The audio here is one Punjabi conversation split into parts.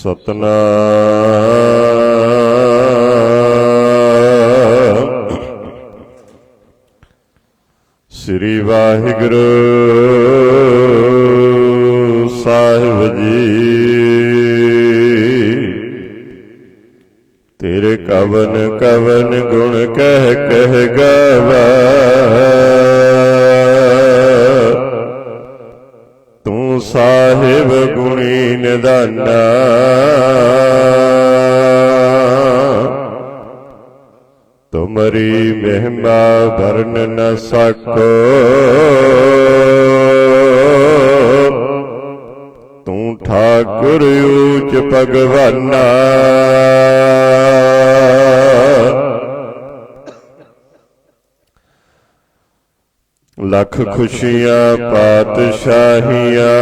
ਸਤਨਾਮ। ਸ੍ਰੀ ਵਾਹਿਗੁਰੂ। ਸਾਹਿਬ ਗੁਣੀ ਨਿਦਾਨਾ ਤੁਮਰੀ ਮਹਿਮਾ ਵਰਨ ਨ ਸਕੋ। ਤੂੰ ਠਾਕੁਰ ਊਚ ਭਗਵਾਨਾ। ਲੱਖ ਖੁਸ਼ੀਆਂ ਪਾਤਸ਼ਾਹੀਆਂ।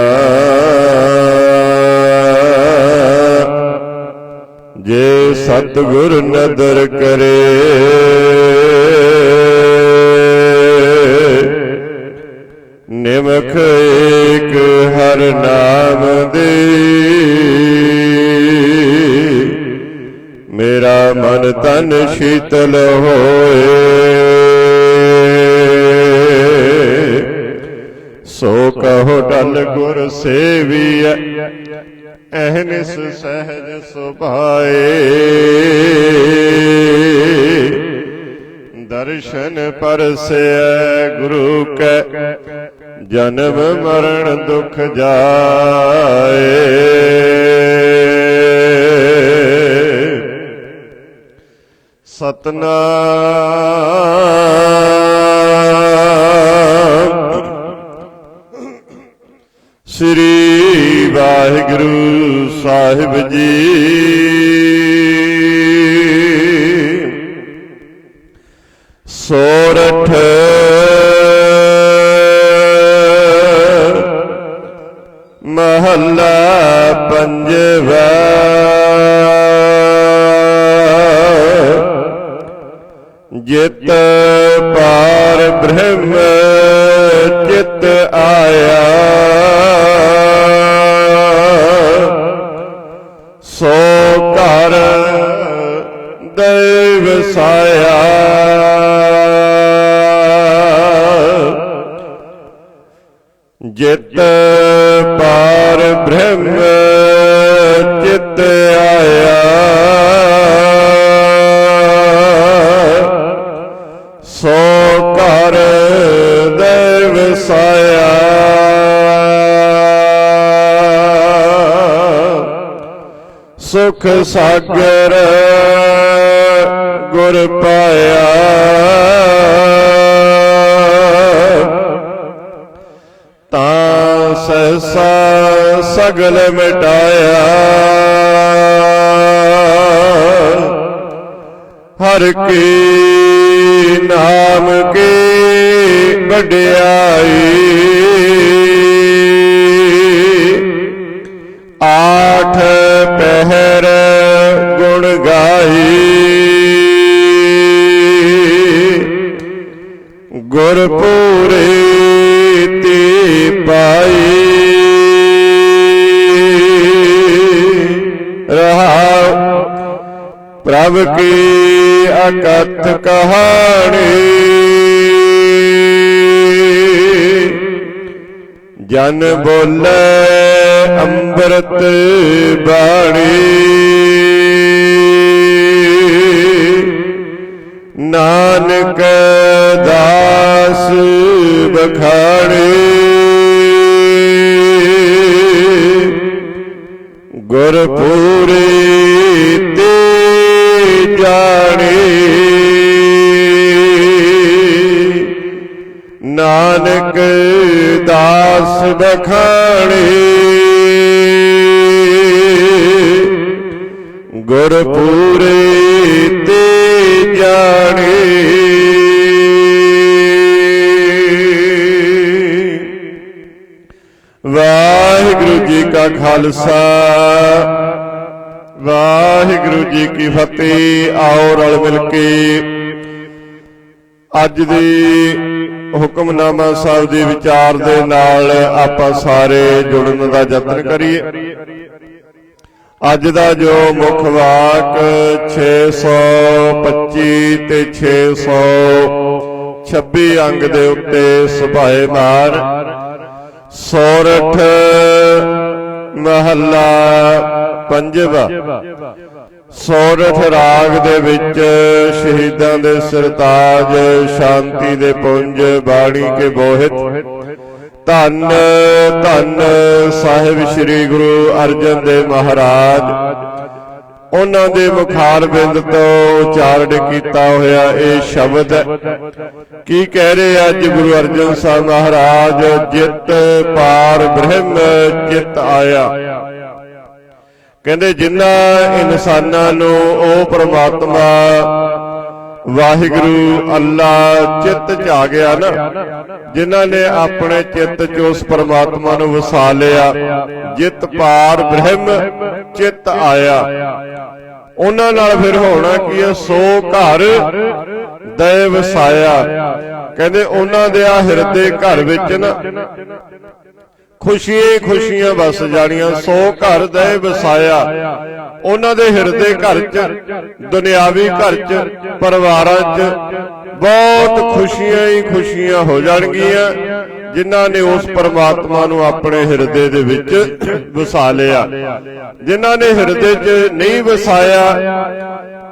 ਜੇ ਸਤਿਗੁਰ ਨਦਰ ਕਰੇ ਨਿਮਖ ਏਕ ਹਰ ਨਾਮ ਦੇ। ਮੇਰਾ ਮਨ ਤਨ ਸ਼ੀਤਲ ਹੋਏ। ਸੋ ਕਹੋ ਡਲ ਗੁਰ ਸੇਵੀਐ ਅਹਨਿਸ ਸਹਿਜ ਸੁਭਾਏ। ਦਰਸ਼ਨ ਪਰਸੈ ਗੁਰੂ ਕੈ ਜਨਮ ਮਰਨ ਦੁਖ ਜਾਏ। ਸਤਨਾਮ ਸ੍ਰੀ ਵਾਹਿਗੁਰੂ ਸਾਹਿਬ ਜੀ। ਸੋਰਠ ਮਹੱਲਾ ਪੰਜਵਾ। ਜਿਤ ਪਾਰ ਬ੍ਰਹਮ ਚਿਤ ਆਇਆ। ਸੁਖ ਸਾਗਰ ਗੁਰ ਪਾਇਆ। ਤਾਂ ਸਗਲ ਮਿਟਾਇਆ। ਹਰ ਕੀ ਨਾਮ ਕੀ ਵਡਿਆਈ। ਪ੍ਰਭ ਕੀ ਅਕਥ ਕਹਾਣੀ? ਜਨ ਬੋਲੇ ਅੰਮ੍ਰਿਤ ਬਾਣੀ। ਨਾਨਕ ਦਾਸ ਬਖਾਣੇ ਗੁਰਪੂਰੇ ਤੇ ਜਾਣੇ। ਨਾਨਕ ਦਾਸ ਬਖਾਣੇ। ਗੁਰਪੂਰੇ ਤੇ ਜਾਣੇ। ਵਾਹਿਗੁਰੂ ਜੀ ਕਾ ਖਾਲਸਾ। ਵਾਹਿਗੁਰੂ ਜੀ ਕੀ ਫਤਿਹ, ਆਓ ਰਲ ਮਿਲ ਕੇ। ਅੱਜ ਦੀ ਹੁਕਮਨਾਮਾ ਸਾਹਿਬ ਦੇ ਵਿਚਾਰ ਦੇ ਨਾਲ ਆਪਾਂ ਸਾਰੇ ਜੁੜਨ ਦਾ ਯਤਨ ਕਰੀਏ। ਅੱਜ ਦਾ ਜੋ ਮੁੱਖ ਵਾਕ 625 ਤੇ 626 ਅੰਗ ਦੇ ਉੱਤੇ ਸੁਭਾਏ ਮਾਰ। ਸੋਰਠ ਮਹੱਲਾ ਪੰਜਵਾ। ਸੋਰਠ ਰਾਗ ਦੇ ਵਿੱਚ ਸ਼ਹੀਦਾਂ ਦੇ ਸਰਤਾਜ ਸ਼ਾਂਤੀ ਦੇ ਪੁੰਜ ਬਾਣੀ ਕੇ ਬੋਹਿਤ। ਧੰਨ ਧੰਨ ਸਾਹਿਬ ਸ੍ਰੀ ਗੁਰੂ ਅਰਜਨ ਦੇਵ ਮਹਾਰਾਜ। ਉਹਨਾਂ ਦੇ ਮੁਖਾਰ ਬਿੰਦ ਤੋਂ ਉਚਾਰਨ ਕੀਤਾ ਹੋਇਆ ਇਹ ਸ਼ਬਦ। ਕੀ ਕਹਿ ਰਹੇ ਅੱਜ ਗੁਰੂ ਅਰਜਨ ਸਾਹਿਬ ਮਹਾਰਾਜ? ਜਿਤ ਪਾਰ ਬ੍ਰਹਮ ਚਿਤ ਆਇਆ। ਕਹਿੰਦੇ ਜਿਨ੍ਹਾਂ ਇਨਸਾਨਾਂ ਨੂੰ ਉਹ ਪ੍ਰਮਾਤਮਾ ਵਾਹਿਗੁਰੂ ਅੱਲਾ ਚਿੱਤ ਚ ਨਾ। ਜਿਨ੍ਹਾਂ ਨੇ ਆਪਣੇ ਚਿੱਤ ਚ ਉਸ ਪ੍ਰਮਾਤਮਾ ਨੂੰ ਵਸਾ ਲਿਆ, ਜਿਤ ਪਾਰ ਬ੍ਰਹਮ, ਚਿੱਤ ਆਇਆ। ਉਹਨਾਂ ਨਾਲ ਫਿਰ ਹੋਣਾ ਕੀ ਹੈ? ਸੋ ਘਰ ਦੇ ਵਸਾਇਆ। ਕਹਿੰਦੇ ਉਹਨਾਂ ਦੇ ਆ ਹਿਰਦੇ ਘਰ ਵਿੱਚ ਨਾ। ਖੁਸ਼ੀਆਂ ਖੁਸ਼ੀਆਂ ਵਸ ਜਾਣੀਆਂ, ਸੋ ਘਰ ਦੇ ਵਸਾਇਆ। ਉਹਨਾਂ ਦੇ ਹਿਰਦੇ ਘਰ 'ਚ, ਦੁਨਿਆਵੀ ਘਰ 'ਚ, ਪਰਿਵਾਰਾਂ 'ਚ ਬਹੁਤ ਖੁਸ਼ੀਆਂ ਹੀ ਖੁਸ਼ੀਆਂ ਹੋ ਜਾਣਗੀਆਂ, ਜਿਨ੍ਹਾਂ ਨੇ ਉਸ ਪਰਮਾਤਮਾ ਨੂੰ ਆਪਣੇ ਹਿਰਦੇ ਦੇ ਵਿੱਚ ਵਸਾ ਲਿਆ। ਜਿਨ੍ਹਾਂ ਨੇ ਹਿਰਦੇ 'ਚ ਨਹੀਂ ਵਸਾਇਆ,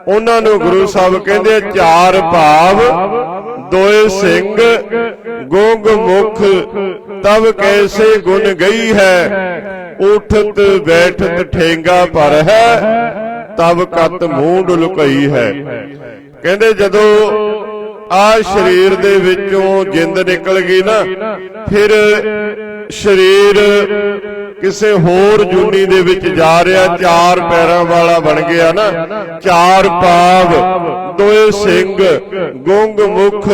ਉਹਨਾਂ ਨੂੰ ਗੁਰੂ ਸਾਹਿਬ ਕਹਿੰਦੇ ਚਾਰ ਭਾਵ, ਦੋਏ ਸਿੰਘ, ਗੋਗ ਮੁਖ ਤਬ ਕੈਸੇ ਗੁਣ ਗਈ ਹੈ? ਉਠਤ, ਬੈਠਤ, ਠੇਂਗਾ ਪਰ ਹੈ। ਤਬ ਕਤ ਮੂੰਡ ਲੁਕਈ ਹੈ। ਕਹਿੰਦੇ ਜਦੋਂ ਆ ਸਰੀਰ ਦੇ ਵਿੱਚੋਂ ਜਿੰਦ ਨਿਕਲ ਗਈ ਨਾ, ਫਿਰ ਸਰੀਰ ਕਿਸੇ ਹੋਰ ਜੂਨੀ ਦੇ ਵਿੱਚ ਜਾ ਰਿਹਾ, ਚਾਰ ਪੈਰਾਂ ਵਾਲਾ ਬਣ ਗਿਆ ਨਾ। ਚਾਰ ਪਾਵ, ਦੋਏ ਸਿੰਘ, ਗੁੰਗ ਮੁਖ,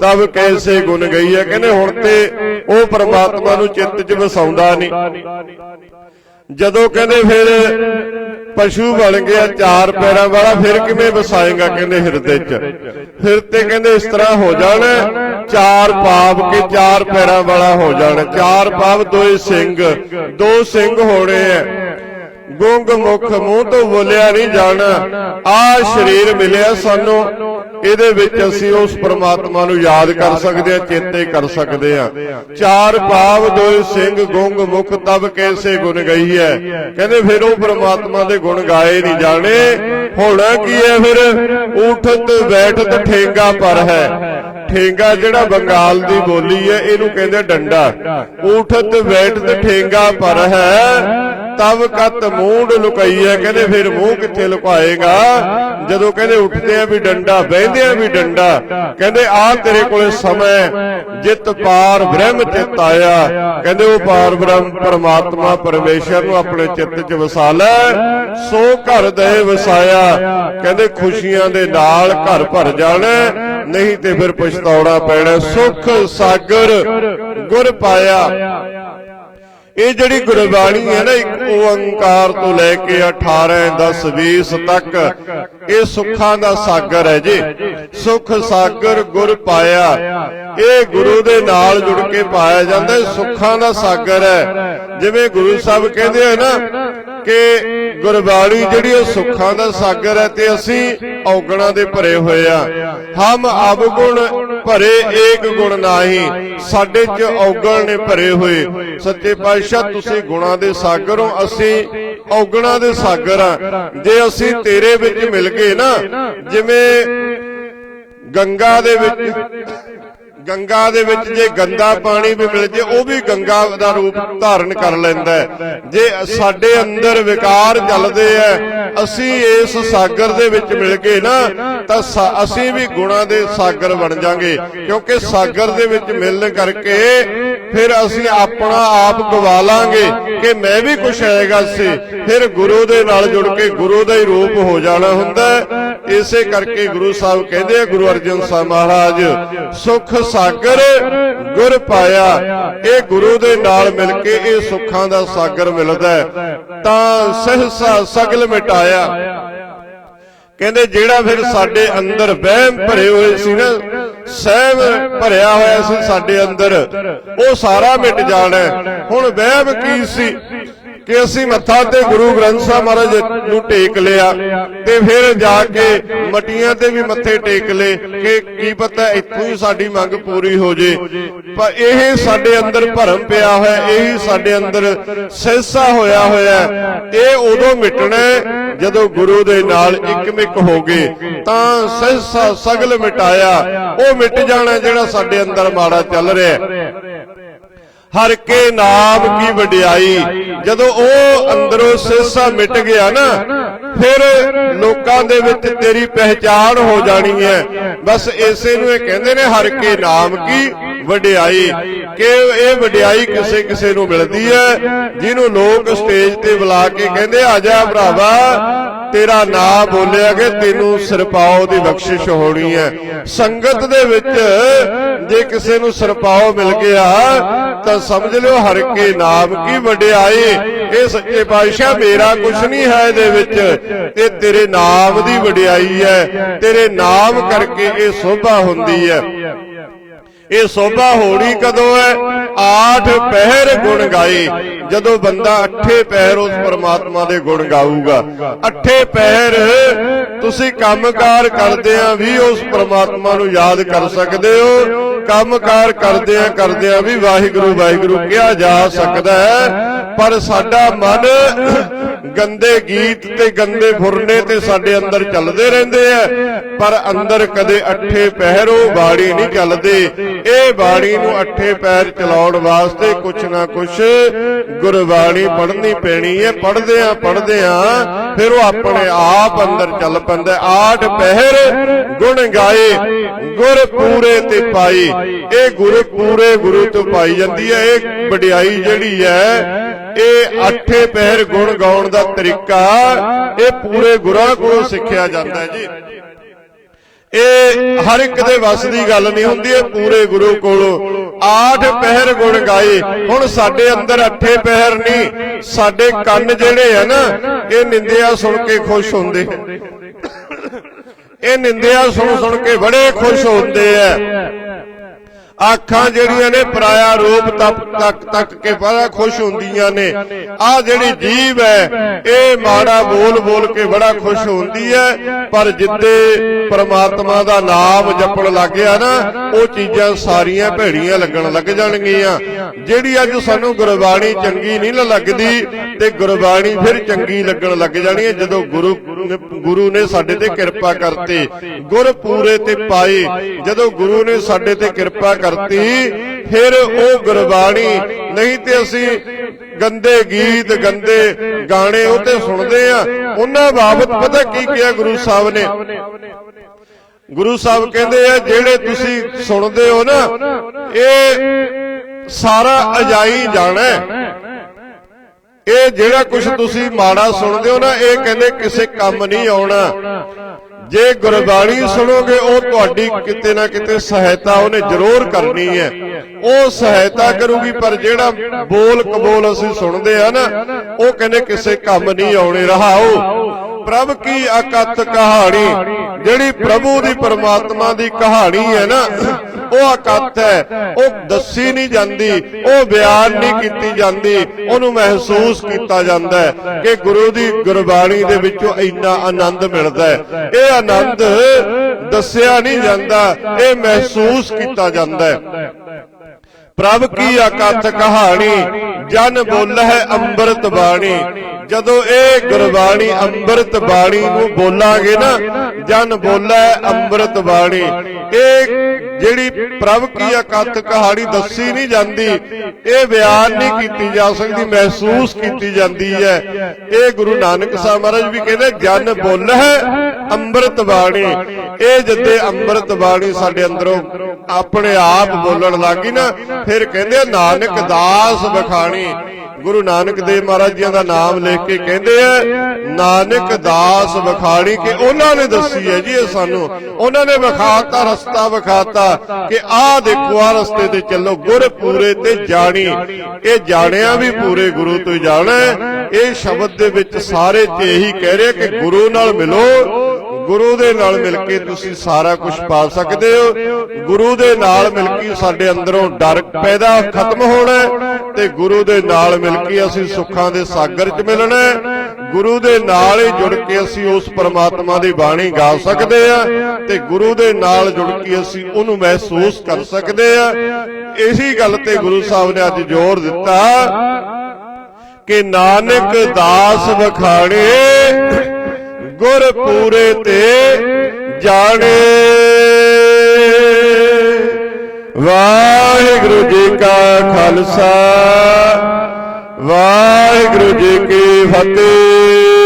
ਤਬ ਕੈਸੇ ਗੁਣ ਗਈ ਹੈ? ਕਹਿੰਦੇ ਹੁਣ ਤੇ ਉਹ ਪ੍ਰਮਾਤਮਾ ਨੂੰ ਚਿੱਤ 'ਚ ਵਸਾਉਂਦਾ ਨਹੀਂ। ਜਦੋਂ ਕਹਿੰਦੇ ਫਿਰ ਪਸ਼ੂ ਬਣ ਗਿਆ, ਚਾਰ ਪੈਰਾਂ ਵਾਲਾ ਫਿਰ ਕਿਵੇਂ ਵਸਾਏਗਾ ਕਹਿੰਦੇ ਹਿਰਦੇ 'ਚ? ਫਿਰ ਤੇ ਕਹਿੰਦੇ ਇਸ ਤਰ੍ਹਾਂ ਹੋ ਜਾਣਾ, ਚਾਰ ਪਾਪ ਕੇ ਚਾਰ ਪੈਰਾਂ ਵਾਲਾ ਹੋ ਜਾਣਾ। ਚਾਰ ਪਾਪ ਦੋਏ ਸਿੰਘ, ਦੋ ਸਿੰਘ ਹੋਣੇ ਐ। ਗੁੰਗ ਮੁਖ ਮੂੰਹ ਤੋਂ ਬੋਲਿਆ ਨਹੀਂ ਜਾਣਾ। ਆ ਸਰੀਰ ਮਿਲਿਆ ਸਾਨੂੰ। ਇਹਦੇ ਵਿੱਚ ਅਸੀਂ ਉਸ ਪ੍ਰਮਾਤਮਾ ਨੂੰ ਯਾਦ ਕਰ ਸਕਦੇ ਹਾਂ ਚੇਤੇ ਕਰ ਸਕਦੇ ਹਾਂ ਚਾਰ ਭਾਵ ਦੋਏ ਸਿੰਘ ਗੁੰਗ ਮੁਖ ਤਬ ਕੈਸੇ ਗੁਣ ਗਈ ਹੈ ਕਹਿੰਦੇ ਫਿਰ ਉਹ ਪ੍ਰਮਾਤਮਾ ਦੇ ਗੁਣ ਗਾਏ ਨਹੀਂ ਜਾਣੇ। ਹੋਣਾ ਕੀ ਹੈ ਫਿਰ? ਉਠਤ ਬੈਠਤ ਠੇਂਗਾ ਪਰ ਹੈ। ਠੇਂਗਾ ਜਿਹੜਾ ਬੰਗਾਲ ਦੀ ਬੋਲੀ ਹੈ, ਇਹਨੂੰ ਕਹਿੰਦੇ ਡੰਡਾ। ਉਠਤ ਬੈਠਤ ਠੇਂਗਾ ਪਰ ਹੈ ਤਬ ਕਤ ਮੂੰਡ ਲੁਕਾਈ ਕਹਿੰਦੇ ਫਿਰ ਮੂੰਹ ਕਿੱਥੇ ਲੁਕਾਏਗਾ? ਜਦੋਂ ਕਹਿੰਦੇ ਉੱਠਦੇ ਆ ਵੀ ਡੰਡਾ, ਬਹਿੰਦੇ ਆ ਵੀ ਡੰਡਾ, ਕਹਿੰਦੇ ਆ ਤੇਰੇ ਕੋਲੇ ਸਮਾਂ ਜਿਤ ਪਾਰ ਬ੍ਰਹਮ ਚਿਤ ਆਇਆ। ਕਹਿੰਦੇ ਉਹ ਪਾਰ ਬ੍ਰਹਮ ਪਰਮਾਤਮਾ ਪਰਮੇਸ਼ਰ ਨੂੰ ਆਪਣੇ ਚਿੱਤ 'ਚ ਵਸਾ ਲੈ, ਸੋ ਘਰ ਦੇ ਵਸਾਇਆ। ਕਹਿੰਦੇ ਖੁਸ਼ੀਆਂ ਦੇ ਨਾਲ ਘਰ ਭਰ ਜਾਣਾ ਨਹੀਂ ਤੇ ਫਿਰ ਪਛਤਾਉਣਾ ਪੈਣਾ। ਸੁਖ ਸਾਗਰ ਗੁਰ ਪਾਇਆ। ਇਹ ਜਿਹੜੀ ਗੁਰਬਾਣੀ ਹੈ ਨਾ, ਇੱਕ ਓੰਕਾਰ ਤੋਂ ਲੈ ਕੇ 18 10 20 ਤੱਕ, ਇਹ ਸੁੱਖਾਂ ਦਾ ਸਾਗਰ ਹੈ ਜੀ। ਸੁਖ ਸਾਗਰ ਗੁਰ ਪਾਇਆ। ਇਹ ਗੁਰੂ ਦੇ ਨਾਲ ਜੁੜ ਕੇ ਪਾਇਆ ਜਾਂਦਾ ਇਹ ਸੁੱਖਾਂ ਦਾ ਸਾਗਰ ਹੈ। ਜਿਵੇਂ ਗੁਰੂ ਸਾਹਿਬ ਕਹਿੰਦੇ ਆ ਨਾ ਕਿ ਗੁਰਬਾਣੀ ਜਿਹੜੀ ਉਹ ਸੁੱਖਾਂ ਦਾ ਸਾਗਰ ਹੈ ਤੇ ਅਸੀਂ ਔਗਣਾ ਦੇ ਭਰੇ ਹੋਏ ਆ। ਹਮ ਅਵਗੁਣ ਭਰੇ ਏਕ ਗੁਣ ਨਾਹੀ। ਸਾਡੇ ਚ ਔਗਣ ਨੇ ਭਰੇ ਹੋਏ। ਸੱਚੇ ਪਾਤਸ਼ਾਹ, ਤੁਸੀਂ ਗੁਣਾ ਦੇ ਸਾਗਰ ਹੋ। ਅਸੀਂ ਔਗਣਾ ਦੇ ਸਾਗਰ ਆ। ਜੇ ਅਸੀਂ ਤੇਰੇ ਵਿੱਚ ਮਿਲ ਗਏ ਨਾ, ਜਿਵੇਂ ਗੰਗਾ ਦੇ ਵਿੱਚ ਗੰਗਾ ਦੇ ਵਿੱਚ ਜੇ ਗੰਦਾ ਪਾਣੀ ਵੀ ਮਿਲ ਜੇ, ਉਹ ਵੀ ਗੰਗਾ ਦਾ ਰੂਪ ਧਾਰਨ ਕਰ ਲੈਂਦਾ ਹੈ। ਜੇ ਸਾਡੇ ਅੰਦਰ ਵਿਕਾਰ ਚੱਲਦੇ ਐ ਅਸੀਂ ਇਸ ਸਾਗਰ ਦੇ ਵਿੱਚ ਮਿਲ ਗਏ ਨਾ, ਤਾਂ ਅਸੀਂ ਵੀ ਗੁਣਾ ਦੇ ਸਾਗਰ ਬਣ ਜਾਾਂਗੇ। ਕਿਉਂਕਿ ਸਾਗਰ ਦੇ ਵਿੱਚ ਮਿਲਣ ਕਰਕੇ ਫਿਰ ਅਸੀਂ ਆਪਣਾ ਆਪ ਗਵਾ ਲਾਂਗੇ ਕਿ ਮੈਂ ਵੀ ਕੁਛ ਹੈਗਾ ਸੀ। ਫਿਰ ਗੁਰੂ ਦੇ ਨਾਲ ਜੁੜ ਕੇ ਗੁਰੂ ਦਾ ਹੀ ਰੂਪ ਹੋ ਜਾਣਾ ਹੁੰਦਾ ਇਸੇ ਕਰਕੇ ਗੁਰੂ ਸਾਹਿਬ ਕਹਿੰਦੇ ਆ, ਗੁਰੂ ਅਰਜਨ ਸਾਹਿਬ ਮਹਾਰਾਜ, ਸੁਖ ਸਾਗਰ ਗੁਰ ਪਾਇਆ। ਇਹ ਗੁਰੂ ਦੇ ਨਾਲ ਮਿਲ ਕੇ ਇਹ ਸੁੱਖਾਂ ਦਾ ਸਾਗਰ ਮਿਲਦਾ ਤਾਂ ਸਹਸਾ ਸਗਲ ਮਿਟਾਇਆ। ਕਹਿੰਦੇ ਜਿਹੜਾ ਫਿਰ ਸਾਡੇ ਅੰਦਰ ਵਹਿਮ ਭਰੇ ਹੋਏ ਸੀ ਨਾ ਸਹਿਮ ਭਰਿਆ ਹੋਇਆ ਸੀ ਸਾਡੇ ਅੰਦਰ। ਉਹ ਸਾਰਾ ਮਿਟ ਜਾਣਾ। ਹੁਣ ਵਹਿਮ ਕੀ ਸੀ? ਕਿ ਅਸੀਂ ਮੱਥਾ ਤੇ ਗੁਰੂ ਗ੍ਰੰਥ ਸਾਹਿਬ ਮਹਾਰਾਜ ਨੂੰ ਟੇਕ ਲਿਆ ਤੇ ਫਿਰ ਜਾ ਕੇ ਮਟੀਆਂ ਤੇ ਵੀ ਮੱਥੇ ਟੇਕ ਲਏ ਕਿ ਕੀ ਪਤਾ ਇੱਥੋਂ ਹੀ ਸਾਡੀ ਮੰਗ ਪੂਰੀ ਹੋ ਜੇ। ਪਰ ਇਹ ਸਾਡੇ ਅੰਦਰ ਭਰਮ ਪਿਆ ਹੋਇਆ, ਇਹੀ ਸਾਡੇ ਅੰਦਰ ਸਹਿਸਾ ਹੋਇਆ ਹੋਇਆ। ਇਹ ਉਦੋਂ ਮਿਟਣਾ ਜਦੋਂ ਗੁਰੂ ਦੇ ਨਾਲ ਇੱਕਮਿਕ ਹੋ ਗਏ। ਤਾਂ ਸਹਿਸਾ ਸਗਲ ਮਿਟਾਇਆ, ਉਹ ਮਿਟ ਜਾਣਾ ਜਿਹੜਾ ਸਾਡੇ ਅੰਦਰ ਮਾੜਾ ਚੱਲ ਰਿਹਾ ਹਰ ਕੇ ਨਾਮ ਕੀ ਵਡਿਆਈ। ਜਦੋਂ ਉਹ ਅੰਦਰੋਂ ਸਿਰਸਾ ਮਿਟ ਗਿਆ ਨਾ ਫਿਰ ਲੋਕਾਂ ਦੇ ਵਿੱਚ ਤੇਰੀ ਪਹਿਚਾਣ ਹੋ ਜਾਣੀ ਹੈ। ਬਸ ਇਸੇ ਨੂੰ ਇਹ ਕਹਿੰਦੇ ਨੇ ਹਰ ਕੇ ਨਾਮ ਕੀ ਵਡਿਆਈ। ਕਿ ਇਹ ਵਡਿਆਈ ਕਿਸੇ ਕਿਸੇ ਨੂੰ ਮਿਲਦੀ ਹੈ ਜਿਹਨੂੰ ਲੋਕ ਸਟੇਜ ਤੇ ਬੁਲਾ ਕੇ ਕਹਿੰਦੇ ਆ ਜਾ ਭਰਾਵਾ ਤੇਰਾ ਨਾਮ ਬੋਲਿਆ ਕਿ ਤੈਨੂੰ ਸਿਰਪਾਓ ਦੀ ਬਖਸ਼ਿਸ਼ ਹੋਣੀ ਹੈ। ਸੰਗਤ ਦੇ ਵਿੱਚ ਜੇ ਕਿਸੇ ਨੂੰ ਸਿਰਪਾਓ ਮਿਲ ਗਿਆ, ਤਾਂ ਸਮਝ ਲਿਓ ਹਰ ਕੇ ਨਾਮ ਕੀ ਵਡਿਆਈ ਇਹ ਸੱਚੇ ਪਾਤਸ਼ਾਹ ਮੇਰਾ ਕੁਝ ਨਹੀਂ ਹੈ ਇਹਦੇ ਵਿੱਚ। ਇਹ ਤੇਰੇ ਨਾਮ ਦੀ ਵਡਿਆਈ ਹੈ। ਤੇਰੇ ਨਾਮ ਕਰਕੇ ਇਹ ਸੋਭਾ ਹੁੰਦੀ ਹੈ। ਇਹ ਸੋਭਾ ਹੋਣੀ ਕਦੋਂ ਹੈ? ਆਠ ਪਹਿਰ ਗੁਣ ਗਾਏ ਜਦੋਂ ਬੰਦਾ ਅੱਠੇ ਪਹਿਰ ਉਸ ਪਰਮਾਤਮਾ ਦੇ ਗੁਣ ਗਾਊਗਾ। ਅੱਠੇ ਪਹਿਰ ਤੁਸੀਂ ਕੰਮਕਾਰ ਕਰਦਿਆਂ ਵੀ ਉਸ ਪਰਮਾਤਮਾ ਨੂੰ ਯਾਦ ਕਰ ਸਕਦੇ ਹੋ। ਕੰਮਕਾਰ ਕਰਦਿਆਂ ਕਰਦਿਆਂ ਵੀ ਵਾਹਿਗੁਰੂ ਵਾਹਿਗੁਰੂ ਕਿਹਾ ਜਾ ਸਕਦਾ ਹੈ। ਪਰ ਸਾਡਾ ਮਨ ਗੰਦੇ ਗੀਤ ਤੇ ਗੰਦੇ ਫੁਰਨੇ ਤੇ ਸਾਡੇ ਅੰਦਰ ਚੱਲਦੇ ਰਹਿੰਦੇ ਆ। ਪਰ ਅੰਦਰ ਕਦੇ ਅੱਠੇ ਪਹਿਰੋ ਬਾੜੀ ਨਹੀਂ ਚੱਲਦੇ। ਇਹ ਬਾਣੀ ਨੂੰ ਅੱਠੇ ਪੈਰ ਚਲਾਉਣ ਵਾਸਤੇ ਕੁਛ ਨਾ ਕੁਛ ਗੁਰਬਾਣੀ ਪੜ੍ਹਨੀ ਪੈਣੀ ਹੈ। ਪੜ੍ਹਦੇ ਆ ਪੜ੍ਹਦੇ ਆ ਫਿਰ ਉਹ ਆਪਣੇ ਆਪ ਅੰਦਰ ਚੱਲ ਪੈਂਦਾ ਆਠ ਪਹਿਰ ਗੁਣ ਗਾਏ, ਗੁਰ ਪੂਰੇ ਤੇ ਪਾਈ। ਇਹ ਗੁਰ ਪੂਰੇ ਗੁਰੂ ਤੋਂ ਪਾਈ ਜਾਂਦੀ ਹੈ। ਇਹ ਵਡਿਆਈ ਜਿਹੜੀ ਹੈ, ਇਹ ਅੱਠੇ ਪਹਿਰ ਗੁਣ ਗਾਉਣ ਦਾ ਤਰੀਕਾ, ਇਹ ਪੂਰੇ ਗੁਰਾਂ ਕੋਲੋਂ ਸਿੱਖਿਆ ਜਾਂਦਾ ਜੀ। ਇਹ ਹਰ ਇੱਕ ਦੇ ਵੱਸ ਦੀ ਗੱਲ ਨਹੀਂ ਹੁੰਦੀ, ਇਹ ਪੂਰੇ ਗੁਰੂ ਕੋਲੋਂ। ਆਠ ਪਹਿਰ ਗੁਣ ਗਾਏ। ਹੁਣ ਸਾਡੇ ਅੰਦਰ ਅੱਠੇ ਪਹਿਰ ਨਹੀਂ ਸਾਡੇ ਕੰਨ ਜਿਹੜੇ ਆ ਨਾ, ਇਹ ਨਿੰਦਿਆ ਸੁਣ ਕੇ ਖੁਸ਼ ਹੁੰਦੇ ਇਹ ਨਿੰਦਿਆ ਸੁਣ ਸੁਣ ਕੇ ਬੜੇ ਖੁਸ਼ ਹੁੰਦੇ ਆ। ਅੱਖਾਂ ਜਿਹੜੀਆਂ ਨੇ ਪਰਾਇਆ ਰੂਪ ਤਪ ਤੱਕ ਤੱਕ ਕੇ ਬੜਾ ਖੁਸ਼ ਹੁੰਦੀਆਂ ਨੇ। ਆ ਜਿਹੜੀ ਜੀਵ ਹੈ, ਇਹ ਮਾੜਾ ਬੋਲ ਬੋਲ ਕੇ ਬੜਾ ਖੁਸ਼ ਹੁੰਦੀ ਹੈ। ਪਰ ਜਿੱਦੇ ਪਰਮਾਤਮਾ ਦਾ ਨਾਮ ਜਪਣ ਲੱਗ ਗਿਆ ਨਾ, ਉਹ ਚੀਜ਼ਾਂ ਸਾਰੀਆਂ ਭੈੜੀਆਂ ਲੱਗਣ ਲੱਗ ਜਾਣਗੀਆਂ। ਜਿਹੜੀ ਅੱਜ ਸਾਨੂੰ ਗੁਰਬਾਣੀ ਚੰਗੀ ਨਹੀਂ ਲੱਗਦੀ, ਤੇ ਗੁਰਬਾਣੀ ਫਿਰ ਚੰਗੀ ਲੱਗਣ ਲੱਗ ਜਾਣੀ ਹੈ। ਜਦੋਂ ਗੁਰੂ ਗੁਰੂ ਨੇ ਸਾਡੇ ਤੇ ਕਿਰਪਾ ਕਰਤੇ, ਗੁਰ ਪੂਰੇ ਤੇ ਪਾਏ ਜਦੋਂ ਗੁਰੂ ਨੇ ਸਾਡੇ ਤੇ ਕਿਰਪਾ ਕਰ ਕਰਤੀ ਫਿਰ ਉਹ ਗੁਰਬਾਣੀ। ਨਹੀਂ ਤੇ ਅਸੀਂ ਗੰਦੇ ਗੀਤ, ਗੰਦੇ ਗਾਣੇ ਉਹ ਤੇ ਸੁਣਦੇ ਆ। ਉਹਨਾਂ ਬਾਬਤ ਪਤਾ ਕੀ ਕਿਹਾ ਗੁਰੂ ਸਾਹਿਬ ਨੇ? ਗੁਰੂ ਸਾਹਿਬ ਕਹਿੰਦੇ ਆ, ਜਿਹੜੇ ਤੁਸੀਂ ਸੁਣਦੇ ਹੋ ਨਾ, ਇਹ ਸਾਰਾ ਅਜਾਈ ਜਾਣਾ ਇਹ ਜਿਹੜਾ ਕੁਝ ਤੁਸੀਂ ਮਾੜਾ ਸੁਣਦੇ ਹੋ ਨਾ, ਇਹ ਕਹਿੰਦੇ ਕਿਸੇ ਕੰਮ ਨਹੀਂ ਆਉਣਾ। ਜੇ ਗੁਰਬਾਣੀ ਸੁਣੋਗੇ, ਉਹ ਤੁਹਾਡੀ ਕਿਤੇ ਨਾ ਕਿਤੇ ਸਹਾਇਤਾ ਉਹਨੇ ਜ਼ਰੂਰ ਕਰਨੀ ਹੈ। ਉਹ ਸਹਾਇਤਾ ਕਰੂਗੀ, ਪਰ ਜਿਹੜਾ ਬੋਲ ਕਬੋਲ ਅਸੀਂ ਸੁਣਦੇ ਆ ਨਾ, ਉਹ ਕਹਿੰਦੇ ਕਿਸੇ ਕੰਮ ਨਹੀਂ ਆਉਣੇ, ਰਹਾਓ। ਪ੍ਰਭ ਕੀ ਅਕਤ ਕਹਾਣੀ? ਜਿਹੜੀ ਪ੍ਰਭੂ ਦੀ ਪਰਮਾਤਮਾ ਦੀ ਕਹਾਣੀ ਹੈ ਨਾ, ਉਹ ਅਕਤ ਹੈ। ਉਹ ਦੱਸੀ ਨਹੀਂ ਜਾਂਦੀ, ਉਹ ਬਿਆਨ ਨਹੀਂ ਕੀਤੀ ਜਾਂਦੀ। ਉਹਨੂੰ ਮਹਿਸੂਸ ਕੀਤਾ ਜਾਂਦਾ ਹੈ ਕਿ ਗੁਰੂ ਦੀ ਗੁਰਬਾਣੀ ਦੇ ਵਿੱਚੋਂ ਇੰਨਾ ਆਨੰਦ ਮਿਲਦਾ ਹੈ। ਇਹ ਆਨੰਦ ਦੱਸਿਆ ਨਹੀਂ ਜਾਂਦਾ, ਇਹ ਮਹਿਸੂਸ ਕੀਤਾ ਜਾਂਦਾ ਹੈ। ਪ੍ਰਭ ਕੀ ਅਕਥ ਕਹਾਣੀ ਜਨ ਬੋਲਹਿ ਅੰਮ੍ਰਿਤ ਬਾਣੀ। ਜਦੋਂ ਇਹ ਗੁਰਬਾਣੀ ਅੰਮ੍ਰਿਤ ਬਾਣੀ ਨੂੰ ਬੋਲਾਂਗੇ ਨਾ ਜਨ ਬੋਲੈ ਅੰਮ੍ਰਿਤ ਬਾਣੀ। ਇਹ ਜਿਹੜੀ ਪ੍ਰਭ ਕੀ ਅਕਥ ਕਹਾਣੀ ਦੱਸੀ ਨਹੀਂ ਜਾਂਦੀ ਇਹ ਬਿਆਨ ਨਹੀਂ ਕੀਤੀ ਜਾ ਸਕਦੀ ਮਹਿਸੂਸ ਕੀਤੀ ਜਾਂਦੀ ਹੈ। ਇਹ ਗੁਰੂ ਨਾਨਕ ਸਾਹਿਬ ਮਹਾਰਾਜ ਵੀ ਕਹਿੰਦੇ ਜਨ ਬੋਲਹਿ ਅੰਮ੍ਰਿਤ ਬਾਣੀ। ਇਹ ਜਦੇ ਅੰਮ੍ਰਿਤ ਬਾਣੀ ਸਾਡੇ ਅੰਦਰੋਂ ਆਪਣੇ ਆਪ ਬੋਲਣ ਲੱਗੀ ਨਾ, ਫਿਰ ਕਹਿੰਦੇ ਨਾਨਕ ਦਾਸ ਬਖਾਣੀ। ਗੁਰੂ ਨਾਨਕ ਦੇਵ ਮਹਾਰਾਜ ਜੀ ਦਾ ਨਾਮ ਲਿਖ ਕੇ ਕਹਿੰਦੇ ਆ, ਨਾਨਕ ਦਾਸ ਵਿਖਾਣੀ ਕਿ ਉਹਨਾਂ ਨੇ ਦੱਸੀ ਹੈ ਜੀ ਇਹ ਸਾਨੂੰ। ਉਹਨਾਂ ਨੇ ਵਿਖਾਤਾ, ਰਸਤਾ ਵਿਖਾਤਾ ਕਿ ਆਹ ਦੇਖੋ ਆ ਰਸਤੇ ਤੇ ਚੱਲੋ, ਗੁਰ ਪੂਰੇ ਤੇ ਜਾਣੀ। ਇਹ ਜਾਣਿਆ ਵੀ ਪੂਰੇ ਗੁਰੂ ਤੋਂ ਜਾਣਾ ਇਹ ਸ਼ਬਦ ਦੇ ਵਿੱਚ ਸਾਰੇ ਤੇ ਇਹੀ ਕਹਿ ਰਿਹਾ ਕਿ ਗੁਰੂ ਨਾਲ ਮਿਲੋ ਗੁਰੂ ਦੇ ਨਾਲ ਮਿਲ ਕੇ ਤੁਸੀਂ ਸਾਰਾ ਕੁਝ ਪਾ ਸਕਦੇ ਹੋ। ਗੁਰੂ ਦੇ ਨਾਲ ਮਿਲ ਕੇ ਸਾਡੇ ਅੰਦਰੋਂ ਡਰ ਪੈਦਾ ਖਤਮ ਹੋਣਾ ਤੇ ਗੁਰੂ ਦੇ ਨਾਲ ਮਿਲ ਕੇ ਅਸੀਂ ਸੁੱਖਾਂ ਦੇ ਸਾਗਰ 'ਚ ਮਿਲਣਾ ਗੁਰੂ ਦੇ ਨਾਲ ਹੀ ਜੁੜ ਕੇ ਅਸੀਂ ਉਸ ਪਰਮਾਤਮਾ ਦੀ ਬਾਣੀ ਗਾ ਸਕਦੇ ਆ ਤੇ ਗੁਰੂ ਦੇ ਨਾਲ ਜੁੜ ਕੇ ਅਸੀਂ ਉਹਨੂੰ ਮਹਿਸੂਸ ਕਰ ਸਕਦੇ ਆ ਇਹੀ ਗੱਲ ਤੇ ਗੁਰੂ ਸਾਹਿਬ ਨੇ ਅੱਜ ਜ਼ੋਰ ਦਿੱਤਾ ਕਿ ਨਾਨਕ ਦਾਸ ਵਖਾਣੇ ਗੁਰ ਪੂਰੇ ਤੇ ਜਾਣੇ। ਵਾਹਿਗੁਰੂ ਜੀ ਕਾ ਖਾਲਸਾ। ਵਾਹਿਗੁਰੂ ਜੀ ਕੀ ਫਤਿਹ।